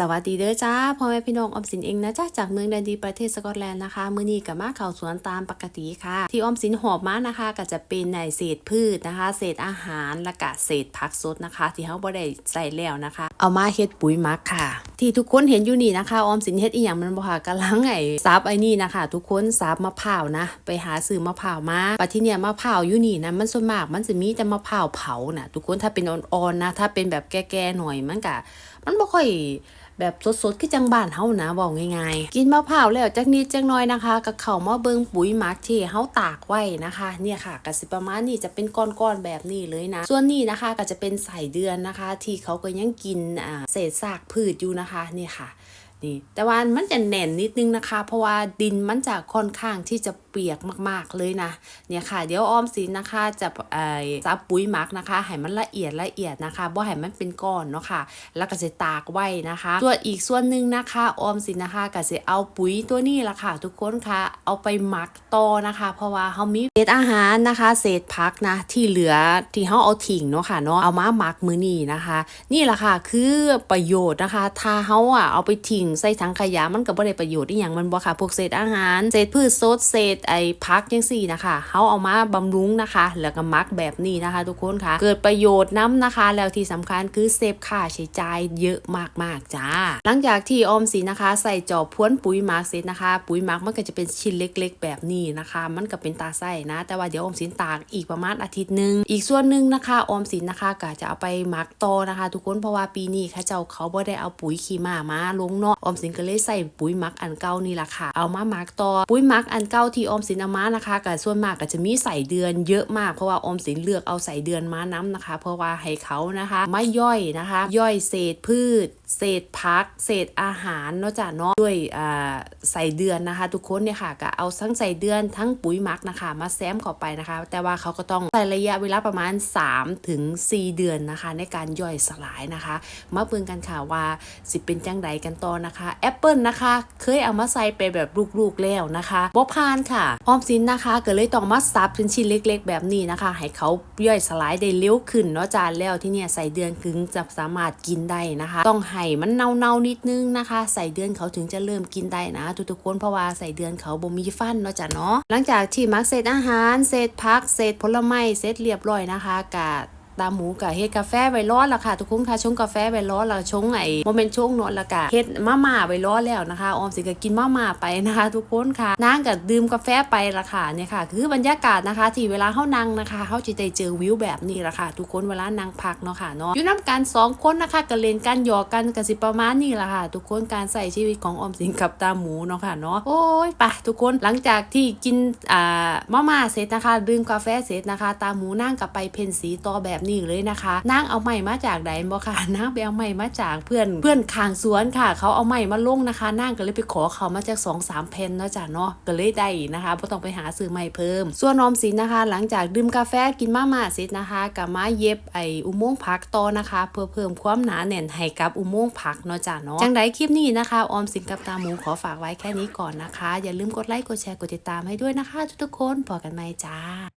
สวัสดีเด้อจ้าพ่อแม่พี่น้องออมสินเองนะจ้าจากเมืองแดนดีประเทศสกอตแลนด์นะคะมือนี้กับมาเข้าสวนตามปกติค่ะ ที่ออมสินหอบมานะคะก็จะเป็นในเศษพืชนะคะ เศษอาหารและก็เศษผักสดนะคะ ที่เฮาบ่ได้ใส่แล้วนะคะ เอามาเฮ็ดปุ๋ยมักค่ะ ที่ทุกคนเห็นอยู่นี่นะคะออมสินเฮ็ดอีหยังมันบ่ค่ะกำลังไอ้ซับไอ้นี่นะคะ ทุกคนซับมะพร้าวนะ ไปหาซื้อมะพร้าวมาปัจจุเนี่ยมะพร้าวอยู่นี่นะมันส่วนมากมันจะมีแต่มะพร้าวเผานะทุกคนถ้าเป็นอ่อนๆนะถ้าเป็นแบบแก่ๆหน่อยมันก็มันบ่ค่อย แบบสดๆคือจังบ้านเฮานะบอกง่ายๆ กินมะพร้าวแล้วจักนิดจักน้อยนะคะกับเข่ามาเบิงปุ๋ยหมักที่เฮาตากไว้นะคะ เนี่ยค่ะก็สิประมาณนี้จะเป็นก้อนๆแบบนี้เลยนะ ส่วนนี้นะคะก็จะเป็นใส่เดือนนะคะ ที่เขาก็ยังกินเศษซากพืชอยู่นะคะ เนี่ยค่ะ นี่แต่ว่ามันจะแน่นนิดนึงนะคะ เพราะว่าดินมันจะค่อนข้างที่จะเปียกมากๆเลยนะเนี่ยค่ะ เดี๋ยวออมสินนะคะจะเอ่อซับปุ๋ยหมักนะคะให้มันละเอียดละเอียดนะคะบ่ให้มันเป็นก้อนเนาะค่ะ แล้วก็จะตากไว้นะคะ ส่วนอีกส่วนหนึ่งนะคะออมสินนะคะก็จะเอาปุ๋ยตัวนี้ละค่ะ ทุกคนค่ะเอาไปหมักต่อนะคะ เพราะว่าเขามีเศษอาหารนะคะ เศษผักนะที่เหลือที่เขาเอาทิ้งเนาะค่ะเนาะเอามาหมักมือนี้นะคะ นี่แหละค่ะคือประโยชน์นะคะถ้าเขาอะเอาไปทิ้งใส่ถังขยะมันก็บ่ได้ประโยชน์อีหยังมันบ่ค่ะพวกเศษอาหาร เศษพืชสดเศษไอ้ผักจังซี่นะคะเขาเอามาบำรุงนะคะ แล้วก็มักแบบนี้นะคะ ทุกคนค่ะ เกิดประโยชน์น้ำนะคะ แล้วที่สำคัญคือเซฟค่าใช้จ่ายเยอะมากๆจ้า หลังจากที่ออมสินนะคะ ใส่จอบพ้วนปุ๋ยหมักเสร็จนะคะ ปุ๋ยหมักมันก็จะเป็นชิ้นเล็ก ๆ แบบนี้นะคะ มันก็เป็นตาไส้นะ แต่ว่าเดี๋ยวออมสินตากอีกประมาณอาทิตย์หนึ่งอีกส่วนหนึ่งนะคะออมสินนะคะก็จะเอาไปหมักโตนะคะ ทุกคนเพราะว่าปีนี้เข้าเจ้าเขาบ่ได้เอาปุ๋ยขี้มามาลงเนาะออมสินก็เลยใส่ปุ๋ยมักอันเก่านี่แหละค่ะ เอามามักต่อปุ๋ยมักอันเก่าที่ออมสินเอามานะคะก็ส่วนมากก็จะมีใส่เดือนเยอะมากเพราะว่าออมสินเลือกเอาใส่เดือนมาน้ำนะคะ เพราะว่าให้เขานะคะ ไม่ย่อยนะคะ ย่อยเศษพืชเศษพัก เศษอาหารเนาะจ้ะเนาะด้วยใส่เดือนนะคะ ทุกคนเนี่ยค่ะก็เอาทั้งใส่เดือนทั้งปุ๋ยมักนะคะ มาแซมเข้าไปนะคะ แต่ว่าเขาก็ต้องใส่ระยะเวลาประมาณ3ถึง4เดือนนะคะ ในการย่อยสลายนะคะ มาเบิ่งกันค่ะว่าสิเป็นจังใดกันต่อนะคะแอปเปิลนะคะ เคยเอามาใส่ไปแบบลูกๆแล้วนะคะบ่พานค่ะออมสินนะคะก็เลยต้องมาซับเป็นชิ้นเล็ก ๆ แบบนี้นะคะ ให้เขาย่อยสลายได้เร็วขึ้นเนาะจ้าแล้วที่เนี่ยใส่เดือนถึงจะสามารถกินได้นะคะ ต้องให้มันเน่าๆนิดนึงนะคะใส่เดือนเขาถึงจะเริ่มกินได้นะทุกๆคนเพราะว่าใส่เดือนเขาบ่มีฟันเนาะจ้ะเนาะหลังจากที่มักเศษอาหารเศษพักเศษผลไม้เสร็จเรียบร้อยนะคะกะ ตาหมูกับเฮ็ดกาแฟไว้ร้อนละค่ะ ทุกคนค่ะชงกาแฟไว้ร้อนล้วชงไอ้โมเมนต์ชงนอนละกะเฮ็ดมาม่าไว้ร้อนแล้วนะคะออมสิก็กินมาม่าไปนะคะ ทุกคนค่ะนางก็ดื่มกาแฟไปละค่ะเนี่ยค่ะ คือบรรยากาศนะคะ ที่เวลาเฮานั่งนะคะเฮาจะได้เจอวิวแบบนี้ละค่ะ ทุกคนเวลานั่งพักเนาะค่ะเนาะอยู่นํกันสองคนนะคะก็เล่นกันหยอกกันก็สิประมาณนี้ละค่ะ ทุกคนการใส่ชีวิตของออมสินกับตาหมูเนาะค่ะเนาะโอ้ยไปทุกคนหลังจากที่กินอ่ามาม่าเสร็จนะคะ ดื่มกาแฟเสร็จนะคะ ตาหมูนั่งกับไปเพนสีต่อแบบนี้เลยนะคะนางเอาไม้มาจากไหนบ่ค่ะนางไปเอาไม้มาจากเพื่อนเพื่อนขางสวนค่ะ เขาเอาไม้มาลงนะคะนางก็เลยไปขอเขามาจากสองสามเพนเนาะจ้ะเนาะก็เลยได้นะคะบ่ต้องไปหาซื้อไม้เพิ่ม ส่วนออมสินนะคะ หลังจากดื่มกาแฟกินมาม่าเสร็จนะคะกับมาเย็บไออุโมงค์ผักต่อนะคะ เพื่อเพิ่มความหนาแน่นให้กับอุโมงค์ผักเนาะจ้ะเนาะจังไดคลิปนี้นะคะออมสินกับตาหมูขอฝากไว้แค่นี้ก่อนนะคะ อย่าลืมกดไลค์กดแชร์กดติดตามให้ด้วยนะคะ ทุกๆคนพอกันไหมจ้า